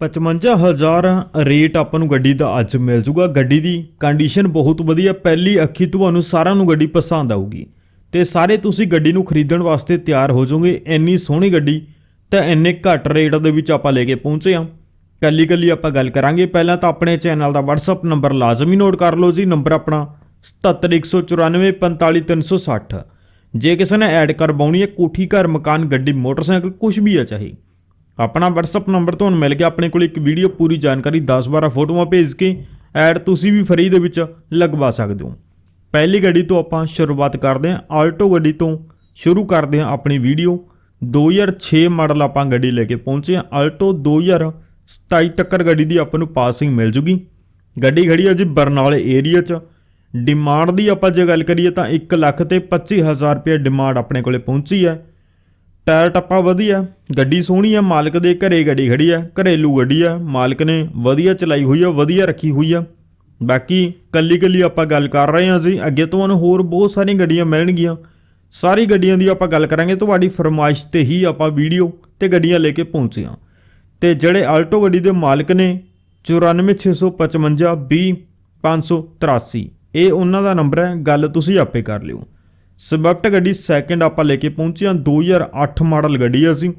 55000 rate ਆਪਾਂ ਨੂੰ ਗੱਡੀ ਦਾ ਅੱਜ ਮਿਲ ਜੂਗਾ। ਗੱਡੀ ਦੀ ਕੰਡੀਸ਼ਨ ਬਹੁਤ ਵਧੀਆ, ਪਹਿਲੀ ਅੱਖੀ ਤੁਹਾਨੂੰ ਸਾਰਿਆਂ ਨੂੰ ਗੱਡੀ ਪਸੰਦ ਆਊਗੀ। ਤੇ ਸਾਰੇ ਤੁਸੀਂ ਗੱਡੀ ਨੂੰ ਖਰੀਦਣ ਵਾਸਤੇ ਤਿਆਰ ਹੋ ਜਾਓਗੇ। ਇੰਨੀ ਸੋਹਣੀ ਗੱਡੀ, ਤਾਂ ਇੰਨੇ ਘੱਟ ਰੇਟ ਦੇ ਵਿੱਚ ਆਪਾਂ ਲੈ ਕੇ ਪਹੁੰਚੇ ਹਾਂ। ਕੱਲੀ ਕੱਲੀ ਆਪਾਂ ਗੱਲ ਕਰਾਂਗੇ। ਪਹਿਲਾਂ ਤਾਂ ਆਪਣੇ ਚੈਨਲ ਦਾ WhatsApp ਨੰਬਰ ਲਾਜ਼ਮੀ ਨੋਟ ਕਰ ਲਓ ਜੀ। ਨੰਬਰ ਆਪਣਾ 7714945360 ਜੇ ਕਿਸੇ ਨੇ ਐਡ ਕਰਵਾਉਣੀ ਹੈ ਕੋਠੀ ਘਰ ਮਕਾਨ, ਗੱਡੀ, ਮੋਟਰਸਾਈਕਲ ਕੁਝ ਵੀ ਆ ਚਾਹੇ। ਆਪਣਾ WhatsApp ਨੰਬਰ ਤੁਹਾਨੂੰ ਮਿਲ ਗਿਆ। ਆਪਣੇ ਕੋਲ ਇੱਕ ਵੀਡੀਓ ਪੂਰੀ ਜਾਣਕਾਰੀ 10-12 ਫੋਟੋਆਂ ਭੇਜ ਕੇ ਐਡ ਤੁਸੀਂ ਵੀ ਫਰੀ ਦੇ ਵਿੱਚ ਲਗਵਾ ਸਕਦੇ ਹੋ। ਪਹਿਲੀ ਗੱਡੀ ਤੋਂ ਆਪਾਂ ਸ਼ੁਰੂਆਤ ਕਰਦੇ ਹਾਂ। ਆਲਟੋ ਗੱਡੀ ਤੋਂ ਸ਼ੁਰੂ ਕਰਦੇ ਹਾਂ ਆਪਣੀ ਵੀਡੀਓ 2006 ਮਾਡਲ ਆਪਾਂ ਗੱਡੀ ਲੈ ਕੇ ਪਹੁੰਚੇ ਹਾਂ। ਆਲਟੋ 2027 ਟੱਕਰ ਗੱਡੀ ਦੀ ਆਪਾਂ ਨੂੰ ਪਾਸਿੰਗ ਮਿਲ ਜੂਗੀ। ਗੱਡੀ ਖੜੀ ਹੈ ਜੀ ਬਰਨਾਲੇ ਏਰੀਆ 'ਚ। ਡਿਮਾਂਡ ਦੀ ਆਪਾਂ ਜੇ ਗੱਲ ਕਰੀਏ ਤਾਂ 1 ਲੱਖ ਤੇ 25000 ਰੁਪਏ ਡਿਮਾਂਡ ਆਪਣੇ ਕੋਲੇ ਪਹੁੰਚੀ ਹੈ। ਟਾਇਰ ਟੱਪਾ ਵਧੀਆ, ਗੱਡੀ ਸੋਹਣੀ ਹੈ ਮਾਲਕ ਦੇ ਘਰੇ ਗੱਡੀ ਖੜੀ ਹੈ ਘਰੇਲੂ ਗੱਡੀ ਆ, ਮਾਲਕ ਨੇ ਵਧੀਆ ਚਲਾਈ ਹੋਈ ਆ, ਵਧੀਆ ਰੱਖੀ ਹੋਈ ਆ। ਬਾਕੀ ਕੱਲੀ ਕੱਲੀ ਆਪਾਂ ਗੱਲ ਕਰ ਰਹੇ ਹਾਂ ਜੀ, ਅੱਗੇ ਤੁਹਾਨੂੰ ਹੋਰ ਬਹੁਤ ਸਾਰੀਆਂ ਗੱਡੀਆਂ ਮਿਲਣਗੀਆਂ। ਸਾਰੀ ਗੱਡੀਆਂ ਦੀ ਆਪਾਂ ਗੱਲ ਕਰਾਂਗੇ, ਤੁਹਾਡੀ ਫਰਮਾਇਸ਼ ਤੇ ਹੀ ਆਪਾਂ ਵੀਡੀਓ ਤੇ ਗੱਡੀਆਂ ਲੈ ਕੇ ਪਹੁੰਚੇ ਹਾਂ ਤੇ ਜਿਹੜੇ ਆਲਟੋ ਗੱਡੀ ਦੇ ਮਾਲਕ ਨੇ 9465520583 ਇਹ ਉਹਨਾਂ ਦਾ ਨੰਬਰ ਹੈ, ਗੱਲ ਤੁਸੀਂ ਆਪੇ ਕਰ ਲਿਓ। ਸਵਿਫਟ ਗੱਡੀ ਸੈਕਿੰਡ ਆਪਾਂ ਲੈ ਕੇ ਪਹੁੰਚੇ ਹਾਂ। 2008 ਮਾਡਲ ਗੱਡੀ ਆ ਅਸੀਂ।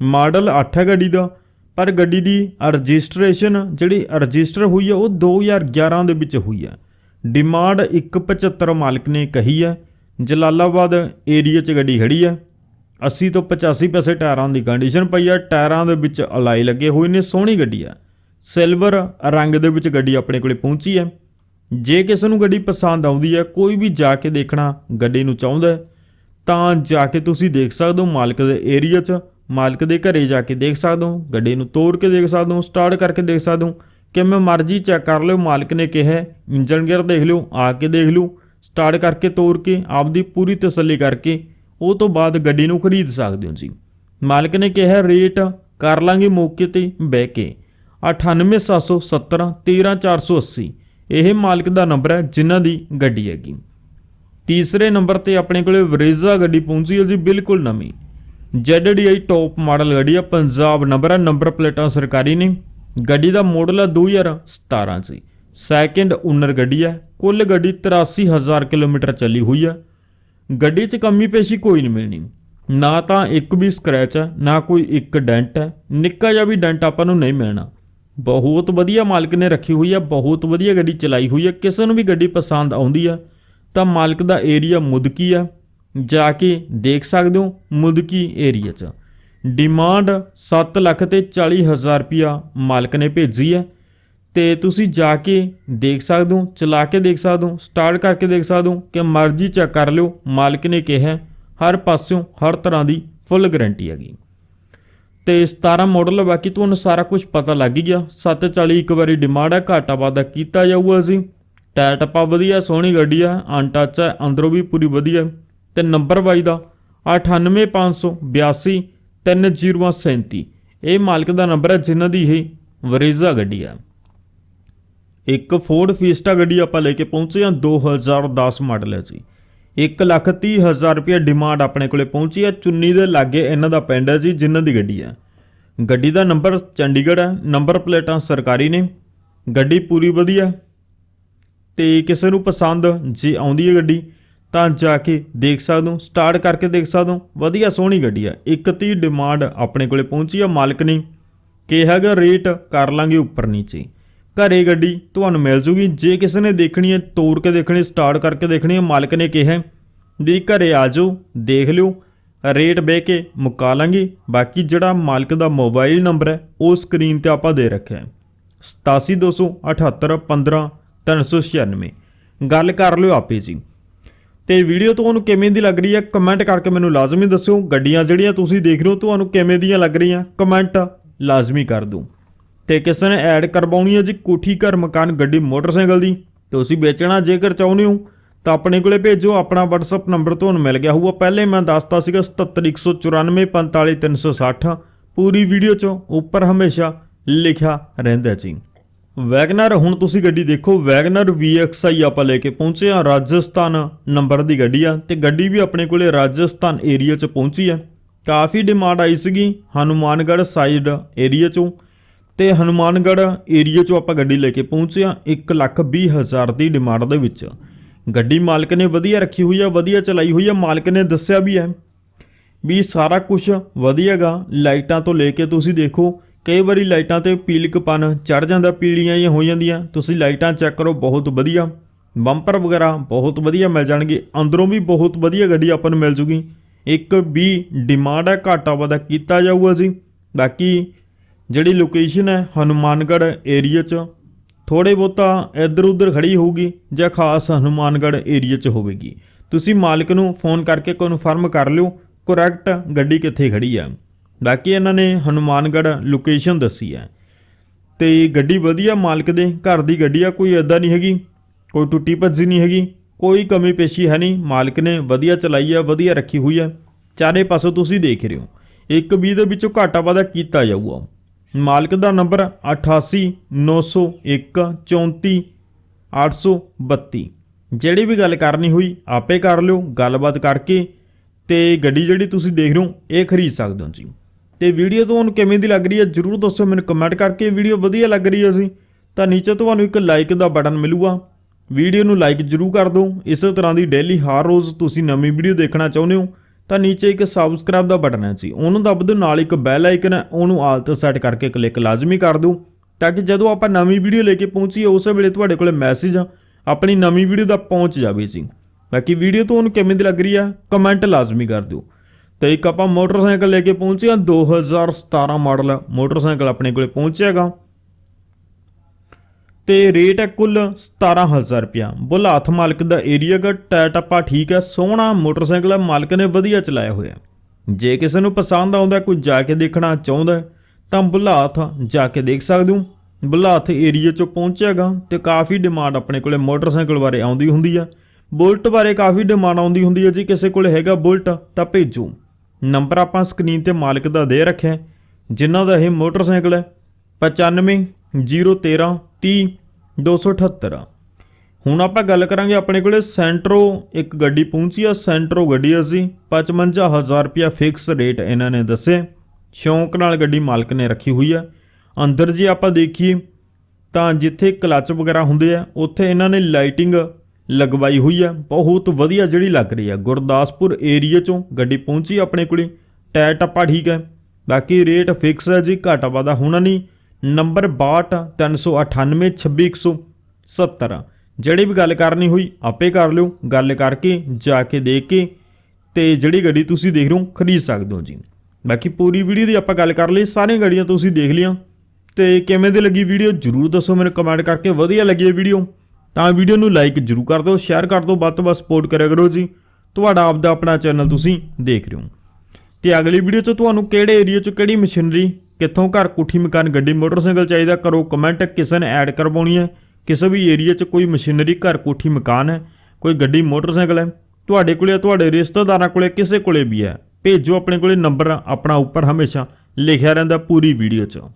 ਮਾਡਲ 8 ਹੈ ਗੱਡੀ ਦਾ, ਪਰ ਗੱਡੀ ਦੀ ਰਜਿਸਟ੍ਰੇਸ਼ਨ ਜਿਹੜੀ ਰਜਿਸਟਰ ਹੋਈ ਹੈ ਉਹ 2011 ਦੇ ਵਿੱਚ ਹੋਈ ਹੈ ਡਿਮਾਂਡ 175 ਮਾਲਕ ਨੇ ਕਹੀ ਹੈ ਜਲਾਲਾਬਾਦ ਏਰੀਆ 'ਚ ਗੱਡੀ ਖੜੀ ਹੈ 80 ਤੋਂ 85 ਪੈਸੇ ਟਾਇਰਾਂ ਦੀ ਕੰਡੀਸ਼ਨ ਪਈ ਆ। ਟਾਇਰਾਂ ਦੇ ਵਿੱਚ ਅਲਾਈ ਲੱਗੇ ਹੋਏ ਨੇ, ਸੋਹਣੀ ਗੱਡੀ ਆ। ਸਿਲਵਰ ਰੰਗ ਦੇ ਵਿੱਚ ਗੱਡੀ ਆਪਣੇ ਕੋਲੇ ਪਹੁੰਚੀ ਹੈ ਜੇ ਕਿਸੇ ਨੂੰ ਗੱਡੀ ਪਸੰਦ ਆਉਂਦੀ ਹੈ ਕੋਈ ਵੀ ਜਾ ਕੇ ਦੇਖਣਾ ਗੱਡੀ ਨੂੰ ਚਾਹੁੰਦਾ ਤਾਂ ਜਾ ਕੇ ਤੁਸੀਂ ਦੇਖ ਸਕਦੇ ਹੋ ਮਾਲਕ ਦੇ ਏਰੀਆ 'ਚ ਮਾਲਕ ਦੇ ਘਰੇ ਜਾ ਕੇ ਦੇਖ ਸਕਦੇ ਹੋ ਗੱਡੀ ਨੂੰ ਤੋੜ ਕੇ ਦੇਖ ਸਕਦੇ ਹੋ ਸਟਾਰਟ ਕਰਕੇ ਦੇਖ ਸਕਦੇ ਹੋ ਕਿਵੇਂ ਮਰਜ਼ੀ ਚੈੱਕ ਕਰ ਲਿਓ ਮਾਲਕ ਨੇ ਕਿਹਾ ਹੈ, ਇੰਜਨ ਗੇਅਰ ਦੇਖ ਲਿਓ ਆ ਕੇ ਦੇਖ ਲਿਓ ਸਟਾਰਟ ਕਰਕੇ ਤੋੜ ਕੇ ਆਪਦੀ ਪੂਰੀ ਤਸੱਲੀ ਕਰਕੇ ਉਹ ਤੋਂ ਬਾਅਦ ਗੱਡੀ ਨੂੰ ਖਰੀਦ ਸਕਦੇ ਹੋ ਜੀ। ਮਾਲਕ ਨੇ ਕਿਹਾ ਰੇਟ ਕਰ ਲਾਂਗੇ ਮੌਕੇ ਤੇ ਬਹਿ ਕੇ 98770 13480 ਇਹ ਮਾਲਕ ਦਾ ਨੰਬਰ ਹੈ, ਜਿਨ੍ਹਾਂ ਦੀ ਗੱਡੀ ਹੈਗੀ। ਤੀਸਰੇ ਨੰਬਰ ਤੇ ਆਪਣੇ ਕੋਲੇ ਵਰੇਜ਼ਾ ਗੱਡੀ ਪਹੁੰਚੀ ਹੈ ਜੀ, ਬਿਲਕੁਲ ਨਵੀਂ। ZDI ਟੌਪ ਮਾਡਲ ਗੱਡੀ ਹੈ ਪੰਜਾਬ ਨੰਬਰ ਹੈ ਨੰਬਰ ਪਲੇਟਾਂ ਸਰਕਾਰੀ ਨੇ। ਗੱਡੀ ਦਾ ਮਾਡਲ ਹੈ 2017 ਸੀ ਸੈਕਿੰਡ ਓਨਰ ਗੱਡੀ ਹੈ ਕੁੱਲ ਗੱਡੀ 83000 ਕਿਲੋਮੀਟਰ ਚੱਲੀ ਹੋਈ ਹੈ ਗੱਡੀ 'ਚ ਕਮੀ ਪੇਸ਼ੀ ਕੋਈ ਨਹੀਂ ਮਿਲਣੀ। ਨਾ ਤਾਂ ਇੱਕ ਵੀ ਸਕ੍ਰੈਚ ਹੈ ਨਾ ਕੋਈ ਇੱਕ ਡੈਂਟ ਹੈ ਨਿੱਕਾ ਜਿਹਾ ਵੀ ਡੈਂਟ ਆਪਾਂ ਨੂੰ ਨਹੀਂ ਮਿਲਣਾ। ਬਹੁਤ ਵਧੀਆ ਮਾਲਕ ਨੇ ਰੱਖੀ ਹੋਈ ਹੈ ਬਹੁਤ ਵਧੀਆ ਗੱਡੀ ਚਲਾਈ ਹੋਈ ਹੈ ਕਿਸੇ ਨੂੰ ਵੀ ਗੱਡੀ ਪਸੰਦ ਆਉਂਦੀ ਹੈ ਤਾਂ ਮਾਲਕ ਦਾ ਏਰੀਆ ਮੁਦਕੀ ਆ। ਜਾ ਕੇ ਦੇਖ ਸਕਦੇ ਹੋ ਮੁਦਕੀ ਏਰੀਆ 'ਚ। ਡਿਮਾਂਡ 7 ਲੱਖ ਤੇ 40 ਹਜ਼ਾਰ ਰੁਪਿਆ ਮਾਲਕ ਨੇ ਭੇਜੀ ਹੈ ਤੇ ਤੁਸੀਂ ਜਾ ਕੇ ਦੇਖ ਸਕਦੇ ਹੋ, ਚਲਾ ਕੇ ਦੇਖ ਸਕਦੇ ਹੋ ਸਟਾਰਟ ਕਰਕੇ ਦੇਖ ਸਕਦੇ ਹੋ ਕਿ ਮਰਜ਼ੀ ਚੈੱਕ ਕਰ ਲਿਓ, ਮਾਲਕ ਨੇ ਕਿਹਾ, ਹਰ ਪਾਸਿਓਂ ਹਰ ਤਰ੍ਹਾਂ ਦੀ ਫੁੱਲ ਗਾਰੰਟੀ ਹੈਗੀ। ਤੇ 17 ਮਾਡਲ ਹੈ, ਬਾਕੀ ਤੁਹਾਨੂੰ ਸਾਰਾ ਕੁਝ ਪਤਾ ਲੱਗ ਹੀ ਗਿਆ। 740 ਇੱਕ ਵਾਰੀ ਡਿਮਾਂਡ ਹੈ ਘਾਟਾ ਵਾਧਾ ਕੀਤਾ ਜਾਊਗਾ ਅਸੀਂ। ਟਾਇਰ ਟੱਪਾ ਵਧੀਆ ਸੋਹਣੀ ਗੱਡੀ ਹੈ ਅਨਟੱਚ ਹੈ ਅੰਦਰੋਂ ਵੀ ਪੂਰੀ ਵਧੀਆ। ਹੈ। ਤੇ ਨੰਬਰ ਵਾਈ ਦਾ 98582 3037 ਇਹ ਮਾਲਕ ਦਾ ਨੰਬਰ ਹੈ ਜਿਨ੍ਹਾਂ ਦੀ ਇਹ ਵਰੇਜ਼ਾ ਗੱਡੀ ਹੈ ਇੱਕ ਫੋਰਡ ਫੀਸਟਾ ਗੱਡੀ ਆਪਾਂ ਲੈ ਕੇ ਪਹੁੰਚੇ ਹਾਂ 2010 ਮਾਡਲ ਹੈ ਜੀ। 130000 ਰੁਪਏ ਡਿਮਾਂਡ ਆਪਣੇ ਕੋਲੇ ਪਹੁੰਚੀ ਹੈ। ਚੁੰਨੀ ਦੇ ਲਾਗੇ ਇਹਨਾਂ ਦਾ ਪਿੰਡ ਹੈ ਜੀ, ਜਿਨ੍ਹਾਂ ਦੀ ਗੱਡੀ ਹੈ। ਗੱਡੀ ਦਾ ਨੰਬਰ ਚੰਡੀਗੜ੍ਹ ਹੈ, ਨੰਬਰ ਪਲੇਟਾਂ ਸਰਕਾਰੀ ਨੇ। ਗੱਡੀ ਪੂਰੀ ਵਧੀਆ ਤੇ ਕਿਸੇ ਨੂੰ ਪਸੰਦ ਜੇ ਆਉਂਦੀ ਹੈ ਗੱਡੀ, ਤਾਂ ਜਾ ਕੇ ਦੇਖ ਸਕਦੇ ਹੋ ਸਟਾਰਟ ਕਰਕੇ ਦੇਖ ਸਕਦੇ ਹੋ। ਵਧੀਆ ਸੋਹਣੀ ਗੱਡੀ ਹੈ। 31 ਡਿਮਾਂਡ ਆਪਣੇ ਕੋਲੇ ਪਹੁੰਚੀ ਹੈ, ਮਾਲਕ ਨੇ। ਕਿਹਾ ਹੈਗਾ ਰੇਟ ਕਰ ਲਾਂਗੇ ਉੱਪਰ ਨੀਚੇ ਘਰੇ ਗੱਡੀ ਤੁਹਾਨੂੰ ਮਿਲ ਜੂਗੀ। ਜੇ ਕਿਸੇ ਨੇ ਦੇਖਣੀ ਹੈ ਤੋੜ ਕੇ ਦੇਖਣੀ ਸਟਾਰਟ ਕਰਕੇ ਦੇਖਣੀ ਹੈ, ਮਾਲਕ ਨੇ ਕਿਹਾ ਵੀ ਘਰੇ ਆ ਜਾਓ, ਦੇਖ ਲਿਓ, ਰੇਟ ਬਹਿ ਕੇ ਮੁਕਾ ਲਾਂਗੇ। ਬਾਕੀ ਜਿਹੜਾ ਮਾਲਕ ਦਾ ਮੋਬਾਈਲ ਨੰਬਰ ਹੈ, ਉਹ ਸਕਰੀਨ ਤੇ ਆਪਾਂ ਦੇ ਰੱਖਿਆ ਹੈ। 8727815396 ਗੱਲ ਕਰ ਲਿਓ ਆਪੇ ਜੀ। ਤੇ ਵੀਡੀਓ ਤੁਹਾਨੂੰ ਕਿਵੇਂ ਦੀ ਲੱਗ ਰਹੀ ਹੈ ਕਮੈਂਟ ਕਰਕੇ ਮੈਨੂੰ ਲਾਜ਼ਮੀ ਦੱਸਿਓ। ਗੱਡੀਆਂ ਜਿਹੜੀਆਂ ਤੁਸੀਂ ਦੇਖ ਰਹੇ ਹੋ, ਤੁਹਾਨੂੰ ਕਿਵੇਂ ਦੀਆਂ ਲੱਗ ਰਹੀਆਂ ਕਮੈਂਟ ਲਾਜ਼ਮੀ ਕਰ ਦਿਓ। ਤੇ ਕਿਸੇ ਨੇ ਐਡ ਕਰਵਾਉਣੀ ਹੈ ਜੀ ਕੋਠੀ ਘਰ ਮਕਾਨ ਗੱਡੀ ਮੋਟਰਸਾਈਕਲ ਦੀ। ਤੁਸੀਂ ਵੇਚਣਾ ਜੇਕਰ ਚਾਹੁੰਦੇ ਹੋ, ਤਾਂ ਆਪਣੇ ਕੋਲੇ ਭੇਜੋ, ਆਪਣਾ WhatsApp ਨੰਬਰ ਤੁਹਾਨੂੰ ਮਿਲ ਗਿਆ ਹੋਊਗਾ। ਪਹਿਲੇ ਮੈਂ ਦੱਸਤਾ ਸੀਗਾ 7714945360 ਪੂਰੀ ਵੀਡੀਓ 'ਚ ਉੱਪਰ ਹਮੇਸ਼ਾ ਲਿਖਿਆ ਰਹਿੰਦਾ ਜੀ। ਵੈਗਨਰ, ਹੁਣ ਤੁਸੀਂ ਗੱਡੀ ਦੇਖੋ, ਵੈਗਨਰ VXI ਆਪਾਂ ਲੈ ਕੇ ਪਹੁੰਚੇ ਆ ਰਾਜਸਥਾਨ ਨੰਬਰ ਦੀ ਗੱਡੀ ਆ ਤੇ ਗੱਡੀ ਵੀ ਆਪਣੇ ਕੋਲੇ ਰਾਜਸਥਾਨ ਏਰੀਆ 'ਚ ਪਹੁੰਚੀ ਆ ਕਾਫੀ ਡਿਮਾਂਡ ਆਈ ਸੀਗੀ ਹਨੂਮਾਨਗੜ੍ਹ ਸਾਈਡ ਏਰੀਆ 'ਚੋਂ। ਤੇ ਹਨੂਮਾਨਗੜ੍ਹ ਏਰੀਆ 'ਚੋਂ ਆਪਾਂ ਗੱਡੀ ਲੈ ਕੇ ਪਹੁੰਚੇ ਹਾਂ 120000 ਦੀ ਡਿਮਾਂਡ ਦੇ ਵਿੱਚ। ਗੱਡੀ ਮਾਲਕ ਨੇ ਵਧੀਆ ਰੱਖੀ ਹੋਈ ਆ, ਵਧੀਆ ਚਲਾਈ ਹੋਈ ਆ, ਮਾਲਕ ਨੇ ਦੱਸਿਆ ਵੀ ਹੈ ਵੀ ਸਾਰਾ ਕੁਝ ਵਧੀਆਗਾ। ਲਾਈਟਾਂ ਤੋਂ ਲੈ ਕੇ ਤੁਸੀਂ ਦੇਖੋ, ਕਈ ਵਾਰੀ ਲਾਈਟਾਂ ਤੇ ਪੀਲਕਪਨ ਚੜ ਜਾਂਦਾ, ਪੀਲੀਆਂ ਜਿਹੀਆਂ ਹੋ ਜਾਂਦੀਆਂ, ਤੁਸੀਂ ਲਾਈਟਾਂ ਚੈੱਕ ਕਰੋ, ਬਹੁਤ ਵਧੀਆ। ਬੰਪਰ ਵਗੈਰਾ ਬਹੁਤ ਵਧੀਆ ਮਿਲ ਜਾਣਗੇ, ਅੰਦਰੋਂ ਵੀ ਬਹੁਤ ਵਧੀਆ ਗੱਡੀ ਆਪਾਂ ਨੂੰ ਮਿਲ ਜੂਗੀ। ਇੱਕ ਵੀ ਡਿਮਾਂਡ ਹੈ, ਘਾਟਾ ਵਾਧਾ ਕੀਤਾ ਜਾਊਗਾ ਜੀ। ਬਾਕੀ ਜਿਹੜੀ ਲੋਕੇਸ਼ਨ ਹੈ ਹਨੂਮਾਨਗੜ੍ਹ ਏਰੀਆ 'ਚ ਥੋੜੇ ਬਹੁਤਾ ਇੱਧਰ ਉੱਧਰ ਖੜੀ ਹੋਊਗੀ ਜਾਂ ਖਾਸ ਹਨੂਮਾਨਗੜ੍ਹ ਏਰੀਆ 'ਚ ਹੋਵੇਗੀ। ਤੁਸੀਂ ਮਾਲਕ ਨੂੰ ਫੋਨ ਕਰਕੇ ਕਨਫਰਮ ਕਰ ਲਿਓ ਕਰੈਕਟ ਗੱਡੀ ਕਿੱਥੇ ਖੜੀ ਆ। ਬਾਕੀ ਇਹਨਾਂ ਨੇ ਹਨੂਮਾਨਗੜ੍ਹ ਲੋਕੇਸ਼ਨ ਦੱਸੀ ਹੈ। ਤੇ ਗੱਡੀ ਵਧੀਆ ਮਾਲਕ ਦੇ, ਘਰ ਦੀ ਗੱਡੀ ਆ, ਕੋਈ ਐਦਾਂ ਨਹੀਂ ਹੈਗੀ, ਕੋਈ ਟੁੱਟੀ ਭੱਜੀ ਨਹੀਂ ਹੈਗੀ, ਕੋਈ ਕਮੀ ਪੇਸ਼ੀ ਹੈ ਨਹੀਂ, ਮਾਲਕ ਨੇ ਵਧੀਆ ਚਲਾਈ ਆ, ਵਧੀਆ ਰੱਖੀ ਹੋਈ ਆ। ਚਾਰੇ ਪਾਸੇ ਤੁਸੀਂ ਦੇਖ ਰਹੇ ਹੋ। ਇੱਕ ਵੀ ਦੇ ਵਿੱਚੋਂ ਘਾਟਾ ਵਾਧਾ ਕੀਤਾ ਜਾਊਗਾ। ਮਾਲਕ ਦਾ ਨੰਬਰ 8891 832 ਜਿਹੜੀ ਵੀ ਗੱਲ ਕਰਨੀ ਹੋਈ, ਆਪੇ ਕਰ ਲਿਓ, ਗੱਲਬਾਤ ਕਰਕੇ ਤੇ ਗੱਡੀ ਜਿਹੜੀ ਤੁਸੀਂ ਦੇਖ ਰਹੇ ਹੋ, ਇਹ ਖਰੀਦ ਸਕਦੇ ਹੋ ਜੀ ਤੇ ਵੀਡੀਓ ਤੁਹਾਨੂੰ ਕਿਵੇਂ ਦੀ ਲੱਗ ਰਹੀ ਹੈ, ਜਰੂਰ ਦੱਸੋ ਮੈਨੂੰ ਕਮੈਂਟ ਕਰਕੇ। ਵੀਡੀਓ ਵਧੀਆ ਲੱਗ ਰਹੀ ਹੈ ਜੀ ਤਾਂ ਨੀਚੇ ਤੁਹਾਨੂੰ ਇੱਕ ਲਾਈਕ ਦਾ ਬਟਨ ਮਿਲੂਗਾ। ਵੀਡੀਓ ਨੂੰ ਲਾਈਕ ਜਰੂਰ ਕਰ ਦਿਓ। ਇਸੇ ਤਰ੍ਹਾਂ ਦੀ ਡੇਲੀ ਹਰ ਰੋਜ਼ ਤੁਸੀਂ ਨਵੀਂ ਵੀਡੀਓ ਦੇਖਣਾ ਚਾਹੁੰਦੇ ਹੋ ਤਾਂ ਨੀਚੇ ਇੱਕ ਸਬਸਕ੍ਰਾਈਬ ਦਾ ਬਟਨ ਹੈ ਜੀ। ਉਹਨੂੰ ਦਬ ਦਿਓ, ਨਾਲ ਇੱਕ ਬੈਲ ਆਈਕਨ ਹੈ, ਉਹਨੂੰ ਆਲ ਤੇ ਸੈੱਟ ਕਰਕੇ ਕਲਿੱਕ ਲਾਜ਼ਮੀ ਕਰ ਦਿਓ, ਤਾਂ ਕਿ ਜਦੋਂ ਆਪਾਂ ਨਵੀਂ ਵੀਡੀਓ ਲੈ ਕੇ ਪਹੁੰਚੀਏ, ਉਸੇ ਵੇਲੇ ਤੁਹਾਡੇ ਕੋਲੇ ਮੈਸੇਜ ਆਪਣੀ ਨਵੀਂ ਵੀਡੀਓ ਦਾ ਪਹੁੰਚ ਜਾਵੇ ਜੀ। ਬਾਕੀ ਵੀਡੀਓ ਤੁਹਾਨੂੰ ਕਿਵੇਂ ਦੀ ਲੱਗ ਰਹੀ ਆ ਕਮੈਂਟ ਲਾਜ਼ਮੀ ਕਰ ਦਿਓ। ਤੇ ਇੱਕ ਆਪਾਂ ਮੋਟਰਸਾਈਕਲ ਲੈ ਕੇ ਪਹੁੰਚੇ ਹਾਂ 2017 ਮਾਡਲ ਮੋਟਰਸਾਈਕਲ ਆਪਣੇ ਕੋਲੇ ਪਹੁੰਚਿਆਗਾ। ਤੇ ਰੇਟ ਹੈ ਕੁੱਲ 17000 ਰੁਪਿਆ ਬੁਲਾਥ ਮਾਲਕ ਦਾ ਏਰੀਆ ਦਾ ਟਾਇਰ ਟੱਪਾ ਠੀਕ ਹੈ ਸੋਹਣਾ ਮੋਟਰਸਾਈਕਲ ਹੈ ਮਾਲਕ ਨੇ ਵਧੀਆ ਚਲਾਇਆ ਹੋਇਆ ਜੇ ਕਿਸੇ ਨੂੰ ਪਸੰਦ ਆਉਂਦਾ ਕੋਈ ਜਾ ਕੇ ਦੇਖਣਾ ਚਾਹੁੰਦਾ ਤਾਂ ਬੁਲਾਥ ਜਾ ਕੇ ਦੇਖ ਸਕਦੇ ਹੋ। ਬੁਲਾਥ ਏਰੀਆ ਚੋਂ ਪਹੁੰਚਿਆਗਾ ਤੇ ਕਾਫੀ ਡਿਮਾਂਡ ਆਪਣੇ ਕੋਲੇ ਮੋਟਰਸਾਈਕਲ ਬਾਰੇ ਆਉਂਦੀ ਹੁੰਦੀ ਆ ਬੁਲਟ ਬਾਰੇ ਕਾਫੀ ਡਿਮਾਂਡ ਆਉਂਦੀ ਹੁੰਦੀ ਹੈ ਜੀ ਕਿਸੇ ਕੋਲ ਹੈਗਾ ਬੁਲਟ ਤਾਂ ਭੇਜੋ। ਨੰਬਰ ਆਪਾਂ ਸਕਰੀਨ ਤੇ ਮਾਲਕ ਦਾ ਦੇ ਰੱਖਿਆ ਹੈ, ਜਿਨ੍ਹਾਂ ਦਾ ਇਹ ਮੋਟਰਸਾਈਕਲ ਹੈ 95 013 30 278 ਹੁਣ ਆਪਾਂ ਗੱਲ ਕਰਾਂਗੇ ਆਪਣੇ ਕੋਲੇ ਸੈਂਟਰੋ ਇੱਕ ਗੱਡੀ ਪਹੁੰਚੀ ਆ, ਸੈਂਟਰੋ ਗੱਡੀ ਅਸੀਂ। 55000 ਰੁਪਿਆ ਫਿਕਸ ਰੇਟ ਇਹਨਾਂ ਨੇ ਦੱਸੇ। ਸ਼ੌਂਕ ਨਾਲ ਗੱਡੀ ਮਾਲਕ ਨੇ ਰੱਖੀ ਹੋਈ ਆ। ਅੰਦਰ ਜੇ ਆਪਾਂ ਦੇਖੀਏ, ਤਾਂ ਜਿੱਥੇ ਕਲੱਚ ਵਗੈਰਾ ਹੁੰਦੇ ਆ, ਉੱਥੇ ਇਹਨਾਂ ਨੇ ਲਾਈਟਿੰਗ ਲਗਵਾਈ ਹੋਈ ਆ। ਬਹੁਤ ਵਧੀਆ ਜਿਹੜੀ ਲੱਗ ਰਹੀ ਆ। ਗੁਰਦਾਸਪੁਰ ਏਰੀਆ ਚੋਂ ਗੱਡੀ ਪਹੁੰਚੀ ਆਪਣੇ ਕੋਲੇ। ਟਾਇਰ ਟੱਪਾ ਠੀਕ ਹੈ ਬਾਕੀ ਰੇਟ ਫਿਕਸ ਹੈ ਜੀ, ਘਾਟਾ ਵਾਧਾ ਹੋਣਾ ਨਹੀਂ। ਨੰਬਰ 6239862170 ਜਿਹੜੀ ਵੀ ਗੱਲ ਕਰਨੀ ਹੋਈ, ਆਪੇ ਕਰ ਲਿਓ। ਗੱਲ ਕਰਕੇ, ਜਾ ਕੇ ਦੇਖ ਕੇ ਤੇ ਜਿਹੜੀ ਗੱਡੀ ਤੁਸੀਂ ਦੇਖ ਰਹੇ ਹੋ, ਖਰੀਦ ਸਕਦੇ ਹੋ ਜੀ। ਬਾਕੀ ਪੂਰੀ ਵੀਡੀਓ ਦੀ ਆਪਾਂ ਗੱਲ ਕਰ ਲਈ। ਸਾਰੀਆਂ ਗੱਡੀਆਂ ਤੁਸੀਂ ਦੇਖ ਲਈਆਂ। ਤੇ ਕਿਵੇਂ ਦੀ ਲੱਗੀ ਵੀਡੀਓ, ਜਰੂਰ ਦੱਸੋ ਮੈਨੂੰ ਕਮੈਂਟ ਕਰਕੇ। ਵਧੀਆ ਲੱਗੀ ਇਹ ਵੀਡੀਓ, ਤਾਂ ਵੀਡੀਓ ਨੂੰ ਲਾਈਕ ਜਰੂਰ ਕਰ ਦਿਓ। ਸ਼ੇਅਰ ਕਰ ਦਿਓ, ਵੱਧ ਤੋਂ ਵੱਧ ਸਪੋਰਟ ਕਰਿਆ ਕਰੋ ਜੀ। ਤੁਹਾਡਾ ਆਪਦਾ ਆਪਣਾ ਚੈਨਲ ਤੁਸੀਂ ਦੇਖ ਰਹੇ ਹੋ। ਤੇ ਅਗਲੀ ਵੀਡੀਓ 'ਚ ਤੁਹਾਨੂੰ ਕਿਹੜੇ ਏਰੀਆ 'ਚ ਕਿਹੜੀ ਮਸ਼ੀਨਰੀ ਕਿੱਥੋਂ ਘਰ ਕੋਠੀ ਮਕਾਨ, ਗੱਡੀ, ਮੋਟਰਸਾਈਕਲ ਚਾਹੀਦਾ, ਕਰੋ ਕਮੈਂਟ ਕਿਸੇ ਨੇ ਐਡ ਕਰਵਾਉਣੀ ਹੈ। ਕਿਸੇ ਵੀ ਏਰੀਆ 'ਚ ਕੋਈ ਮਸ਼ੀਨਰੀ ਘਰ ਕੋਠੀ, ਮਕਾਨ ਹੈ, ਕੋਈ ਗੱਡੀ, ਮੋਟਰਸਾਈਕਲ ਹੈ, ਤੁਹਾਡੇ ਕੋਲੇ ਤੁਹਾਡੇ ਰਿਸ਼ਤੇਦਾਰਾਂ ਕੋਲੇ ਕਿਸੇ ਕੋਲੇ ਵੀ ਹੈ, ਭੇਜੋ ਆਪਣੇ ਕੋਲੇ ਨੰਬਰ ਆਪਣਾ ਉੱਪਰ ਹਮੇਸ਼ਾ ਲਿਖਿਆ ਰਹਿੰਦਾ ਪੂਰੀ ਵੀਡੀਓ 'ਚ।